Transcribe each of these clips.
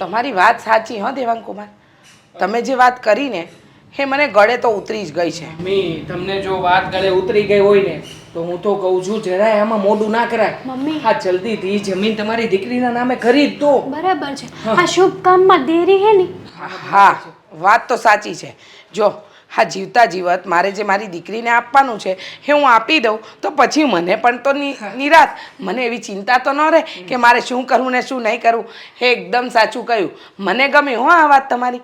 તમારી વાત સાચી હં દેવાંગકુમાર. તમે જે વાત કરીને હે મને ગળે તો ઉતરી જ ગઈ છે. મમ્મી તમને જો વાત ગળે ઉતરી ગઈ હોય ને તો હું તો કહું છું જરાય આમાં મોડું ના કરાય. મમ્મી. હા જલ્દીથી જમીન તમારી દીકરીના નામે ખરીદ દો. બરાબર છે. આ શુભ કામમાં દેરી હે ને? હા વાત તો સાચી છે. જો હા જીવતા જીવત મારે જે મારી દીકરીને આપવાનું છે એ હું આપી દઉં. તો પછી મને પણ તો નિરાશ. મને એવી ચિંતા તો ન રહે કે મારે શું કરવું ને શું નહીં કરવું એ એકદમ સાચું કહ્યું. મને ગમે હો આ વાત તમારી.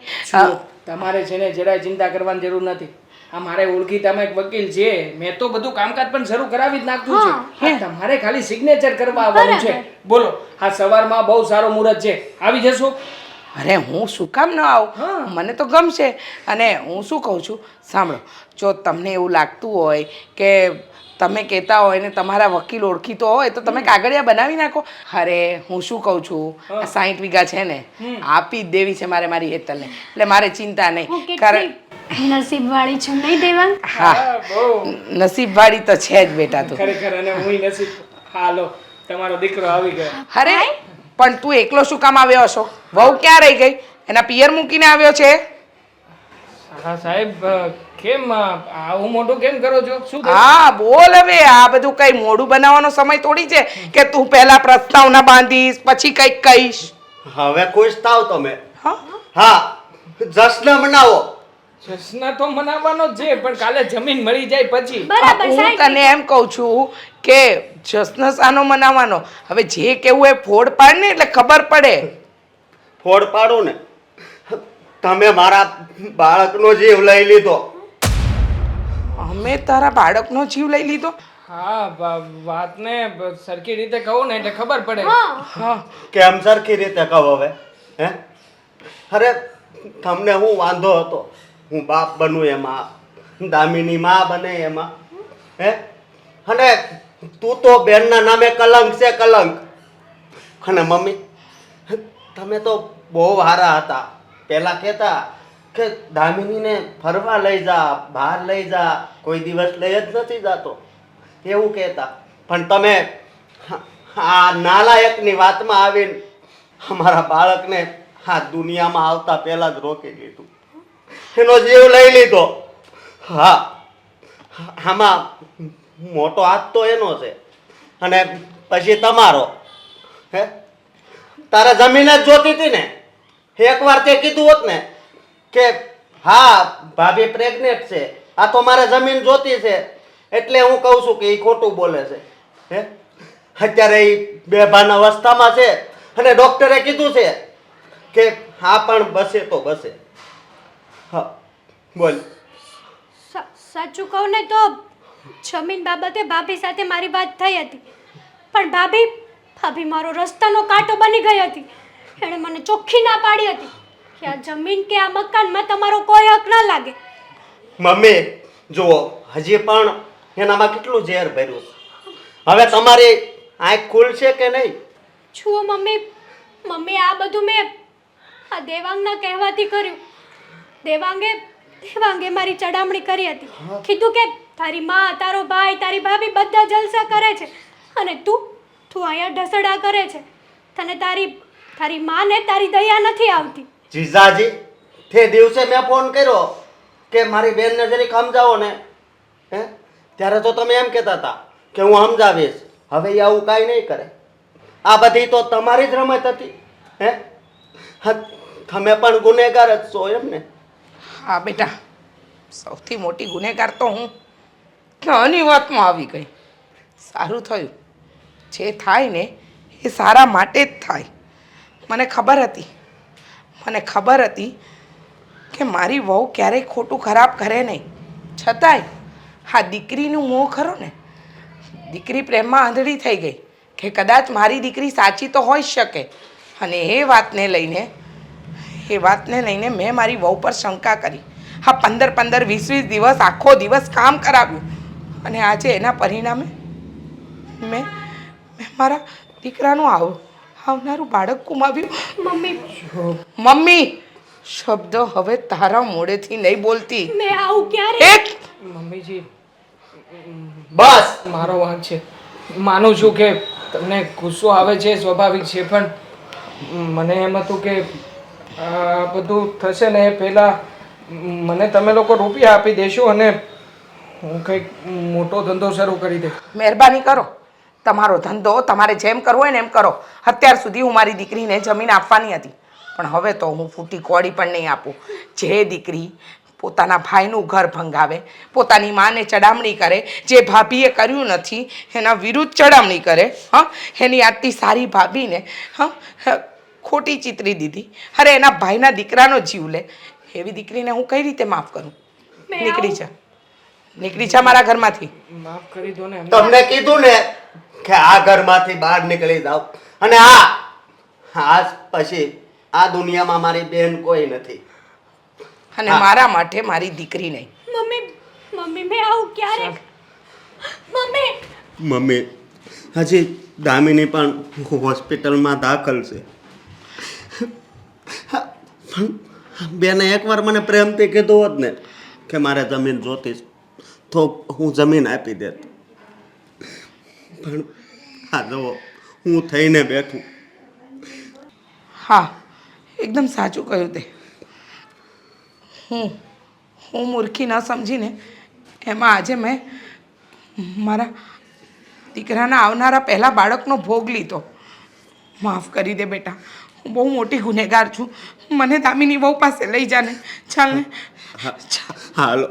તમારે છે ને જરાય ચિંતા કરવાની જરૂર નથી. આ મારે ઓળખી તમે એક વકીલ છે. મેં તો બધું કામકાજ પણ શરૂ કરાવી જ નાખ્યું છે. તમારે ખાલી સિગ્નેચર કરવા આવવાનું છે. બોલો હા સવારમાં બહુ સારો મુહૂર્ત છે. આવી જશો? અરે હું શું કામ ન આવું? મને તો ગમશે. અને હું શું કહું છું? સાંભળો. જો તમને એવું લાગતું હોય કે તમે કહેતા હોય ને તમારા વકીલ ઓળખીતો હોય તો તમે કાગળિયા બનાવી નાખો. અરે હું શું કહું છું? સાઠ વીઘા છે ને આપી જ દેવી છે મારે મારી હેતલને. એટલે મારે ચિંતા નહીં. કારણ નસીબવાળી નસીબ વાળી છું નહીં દેવા હા. નસીબવાળી તો છે જ બેટા તું. ખરેખર અને હું નસીબ હાલો તમારો દીકરો આવી ગયો. અરે પણ તું એકલો શું કામ આવ્યો હશો? વહુ ક્યાં રહી ગઈ? એના પિયર મૂકીને આવ્યો છે? હા સાહેબ કેમ આવું મોટું કેમ કરો છો? શું હા બોલ હવે આ બધું કઈ મોઢું બનાવવાનો સમય થોડી છે કે તું પહેલા પ્રસ્તાવ ના બાંધીશ પછી કંઈક કહીશ? હવે ખુશ થાવ તમે. હા? જશ્ન મનાવો. જશ્ન તો મનાવવાનો જ છે પણ કાલે જમીન મળી જાય પછી. બરાબર હું સાહેબ. તને એમ કહું છું કે જશ્ન સાનો મનાવવાનો. હવે જે કેવું એ ફોડ પાડ ને એટલે ખબર પડે. ફોડ પાડું ને? તમે મારા બાળકનો જીવ લઈ લીધો. અમે તારા બાળકનો જીવ લઈ લીધો? હા વાત વાતને સરખી રીતે કહું ને એટલે ખબર પડે. હા. કેમ સરખી રીતે કહો હવે? હે? અરે તમને હું વાંધો હતો. હું બાપ બનું એમાં. દામિની માં બને એમાં. હે? અને તું તો બેનના નામે કલંક છે, કલંક. અને મમ્મી, તમે તો બહુ સારા હતા. પહેલાં કહેતા કે દામિનીને ફરવા લઈ જા, બહાર લઈ જા, કોઈ દિવસ લઈ જ નથી જાતો. એવું કહેતા. પણ તમે આ નાલાયકની વાતમાં આવીને અમારા બાળકને આ દુનિયામાં આવતા પહેલાં જ રોકી દીધું એનો જીવ લઈ લીધો. હા. આમાં મોટો હાથ તો એનો છે. અને પછી તમારો. હે? તારે જમીન જ જોતી હતી ને? એકવાર તે કીધું હોત ને કે, હા, ભાભી પ્રેગ્નેન્ટ છે. આ તો મારે જમીન જોતી છે. એટલે હું કહું છું કે એ ખોટું બોલે છે. હે? અત્યારે એ બેભાન અવસ્થામાં છે. અને ડૉક્ટરે કીધું છે કે, હા, પણ બસે તો બસે. હા, બોલ. સાચું કહું ને તો જમીન બાબતે ભાભી સાથે મારી વાત થઈ હતી. પણ ભાભી ભાભી મારો રસ્તાનો કાંટો બની ગઈ હતી. એણે મને ચોખ્ખી ના પાડી હતી કે આ જમીન કે આ મકાનમાં તમારો કોઈ હક ના લાગે. મમ્મી જુઓ હજી પણ એનામાં કેટલું ઝેર ભર્યું છે. હવે તમારી આંખ ખુલશે કે નહીં? જુઓ મમ્મી. મમ્મી આ બધું મેં આ દેવાંગના કહેવાથી કર્યું. દેવાંગે દેવાંગે મારી ચડામણી કરી હતી. કીધું કે તારી માં તારો ભાઈ તારી ભાભી બધા જલસા કરે છે. અને તું તું અહીંયા ઢસડા કરે છે. તને તારી તારી માને તારી દયા નથી આવતી. જીજાજી તે દિવસે મેં ફોન કર્યો કે મારી બેનને જરીક સમજાવો ને. હે? ત્યારે તો તમે એમ કહેતા હતા કે હું સમજાવીશ. હવે એ આવું કાંઈ નહીં કરે. આ બધી તો તમારી જ રમત હતી. હે? હા, તમે પણ ગુનેગાર જ છો એમ ને. હા બેટા. સૌથી મોટી ગુનેગાર તો હું. આની વાતમાં આવી ગઈ. સારું થયું. જે થાય ને એ સારા માટે જ થાય. મને ખબર હતી. મને ખબર હતી કે મારી વહુ ક્યારેય ખોટું ખરાબ કરે નહીં. છતાંય હા, દીકરીનું મોં ખરો ને, દીકરી પ્રેમમાં આંધળી થઈ ગઈ કે કદાચ મારી દીકરી સાચી તો હોઈ શકે. અને એ વાતને લઈને, એ વાતને લઈને મેં મારી વહુ પર શંકા કરી. હા, પંદર પંદર વીસ વીસ દિવસ આખો દિવસ કામ કરાવ્યું. અને આજે એના પરિણામે મેં મેં મારા દીકરાનું આવ આવનારું બાળક ગુમાવ્યું. મમ્મી. મમ્મી શબ્દ હવે તારા મોડેથી નહીં બોલતી. મેં આવું ક્યારે? એક. મમ્મીજી બસ. મારો વાંક છે. માનું છું કે તમને ગુસ્સો આવે છે સ્વાભાવિક છે પણ મને એમ હતું કે આ બધું થશે ને એ પહેલાં મને તમે લોકો રૂપિયા આપી દેશો અને હું કંઈક મોટો ધંધો શરૂ કરી દે મહેરબાની કરો. તમારો ધંધો તમારે જેમ કરવો હોય ને એમ કરો. અત્યાર સુધી હું મારી દીકરીને જમીન આપવાની હતી. પણ હવે તો હું ફૂટી કોડી પણ નહીં આપું. જે દીકરી પોતાના ભાઈનું ઘર ભંગાવે પોતાની માને ચડામણી કરે જે ભાભીએ કર્યું નથી એના વિરુદ્ધ ચડામણી કરે હા? એની આટલી સારી ભાભીને હા? ખોટી ચિતરી દીધી. અરે એના ભાઈના દીકરાનો જીવ લે. એવી દીકરીને હું કઈ રીતે માફ કરું? નીકળી જા. નીકળી છે મારા ઘરમાંથી. માફ કરી દો ને તમને કીધું ને કે આ ઘરમાંથી બહાર નીકળી જાવ અને આ આજ પછી આ દુનિયામાં મારી બેન કોઈ નથી. અને મારા માટે મારી દીકરી નહીં. મમ્મી મમ્મી મેં આવું ક્યારેક? મમ્મી! મમ્મી હજી દામિની પણ હોસ્પિટલમાં દાખલ છે. બેને એકવાર મને પ્રેમથી કીધું હોત ને કે મારે જમીન જોતી છે, તો હું જમીન આપી દેત. પણ આ જુઓ હું થઈને બેઠું. હા એકદમ સાચું કહ્યું તે. હું હું મૂર્ખી ન સમજીને એમાં આજે મેં મારા દીકરાના આવનારા પહેલા બાળકનો ભોગ લીધો. માફ કરી દે બેટા હું બહુ મોટી ગુનેગાર છું. મને દામિની બહુ પાસે લઈ જાને ચાલ ને. હાલો.